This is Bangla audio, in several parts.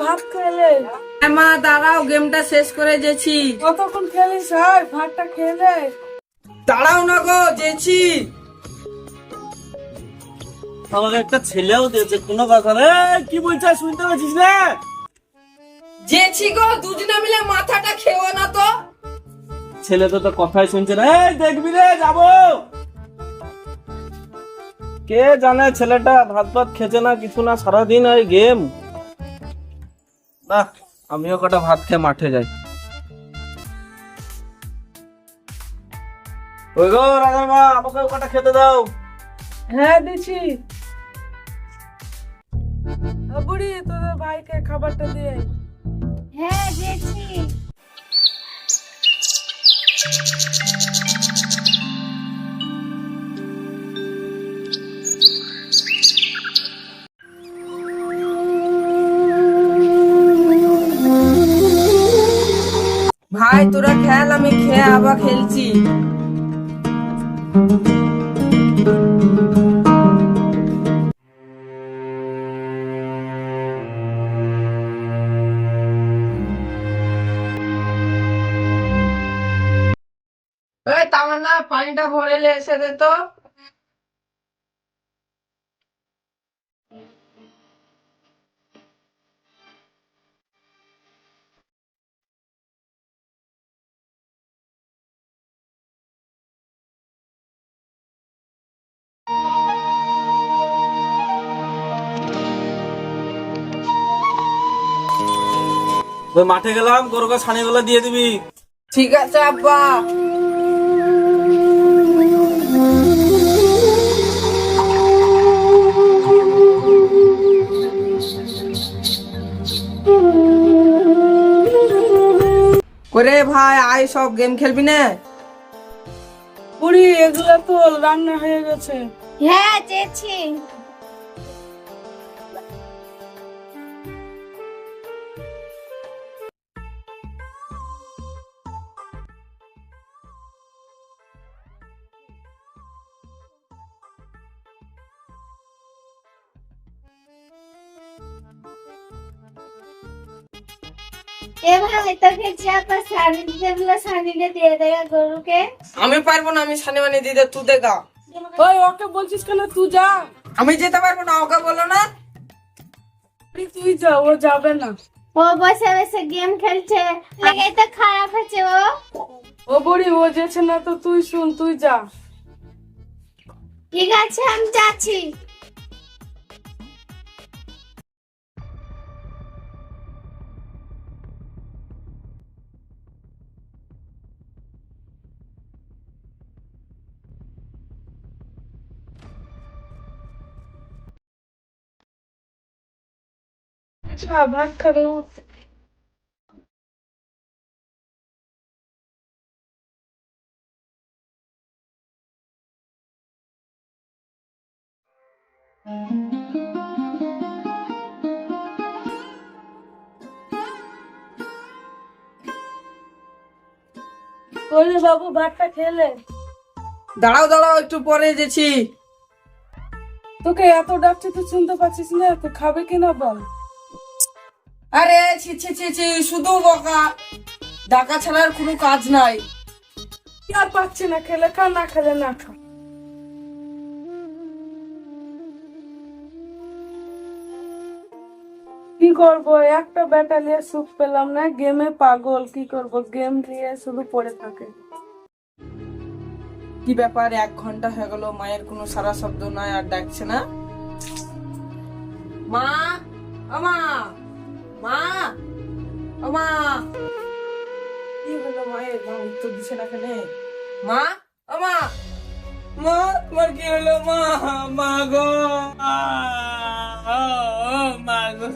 ভাত খেলে। হ্যাঁ মা দাঁড়াও গেমটা শেষ করে যেছি। কতক্ষণ খেলিস ভাতটা খেলে। দাঁড়াও না গো যেছি। আমার একটা ছেলেও দিয়েছে কোনো কথা রে কি বলছিস শুনতে পাচ্ছিস না? যেছি গো দুজনে মিলে মাথাটা খেও না তো। ছেলে তো তো কথাই শুনছে না। এই দেখবি রে যাব। কে জানে ছেলেটা ভাত ভাত খেছে না কিছু না সারাদিন ওই গেম না আমিও কটা ভাত খেয়ে মাঠে যাই। ওই গো রাজার মা আমাকে কটা খেতে দাও। হ্যাঁ দিছি বুড়ি তোদের ভাইকে খাবারটা দিয়ে। হ্যাঁ দিয়েছি ভাই তোরা খেল আমি খেয়ে আবার খেলছি। পানিটা ভরে এসে দে তো। ওই মাঠে গেলাম গরুকে ছানি গুলো দিয়ে দিবি। ঠিক আছে আব্বা। করে ভাই আয় সব গেম খেলবি না। বুড়ি এগুলা তো রান্না হয়ে গেছে। হ্যাঁ দিয়েছি এ ভাই তোকে চাপা শাড়ি দিতে বলে শাড়িটা দিয়ে দেগা গরুকে। আমি পারব না আমি সানি মানি দিতে তুই দেখা ওই ওকে বলছিস কেন? তুই যা। আমি যেতে পারব না ওকে বলো না। তুই যা ও যাবে না। ও বসে বসে গেম খেলছে আগে তো খারাপ হচ্ছে ও। ও বুড়ি ও যেছে না তো তুই শুন তুই যা। ঠিক আছে আমি যাচ্ছি। বলে বাবু ভাতটা খেলে। দাঁড়াও দাঁড়াও একটু পরে যেছি। তোকে এত ডাকছে তুই শুনতে পাচ্ছিস না তুই খাবে কিনা বল। আরে ছি ছি ছি ছি শুধু বকা। ডাকা ছাড়া আর কোনো কাজ নাই। কি আর পাচ্ছি না খেলে খা না খেলে না খা। কি করব? একটা ব্যাটা নিয়ে সুখ পেলাম না গেমে পাগল। কি করব? গেম নিয়ে শুধু পড়ে থাকে। কি ব্যাপার? এক ঘণ্টা হয়ে গেল মায়ের কোনো সারা শব্দ নাই আর ডাকছে না? মা ও মা! ও মা! কি হলো মায়ের মা উত্তর দিছে না কেন মা? ও মা! মা তোমার কি হলো? মা মা গো! মা, গো!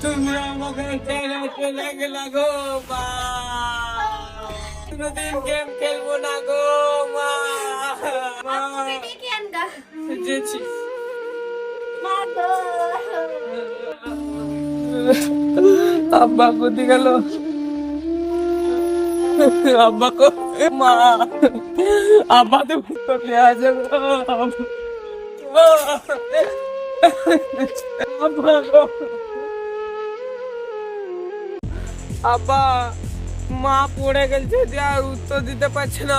তুমি আমাকে ছেড়ে চলে গেলা গো মা! কোনোদিন গেম খেলব না গো মা! মা! গো আব্বা কোথি গেল। আব্বা কো মা। আব্বা তো কোথায় আছে গো। আব্বা, মা পড়ে গেছে যে আর উত্তর দিতে পারছে না।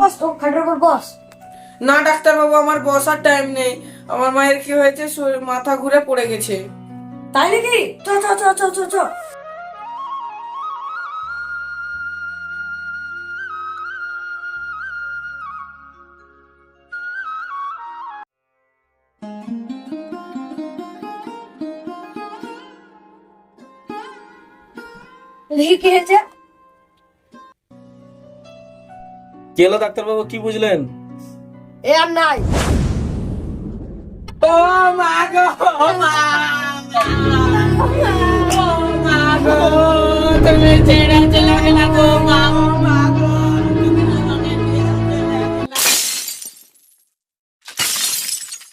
বস ও খাটের উপর বস। না ডাক্তার বাবু আমার বসার টাইম নেই। আমার মায়ের কি হয়েছে? মাথা ঘুরে পড়ে গেছে। তাই নাকি? চ চ চ চ চ চ। দেখি কি হয়েছে কি হলো ডাক্তারবাবু? কি বুঝলেন? এ আর নাই। ও মা গো ও মা ও মা গো তুমি ছেড়ে চলে গেলা গো মা?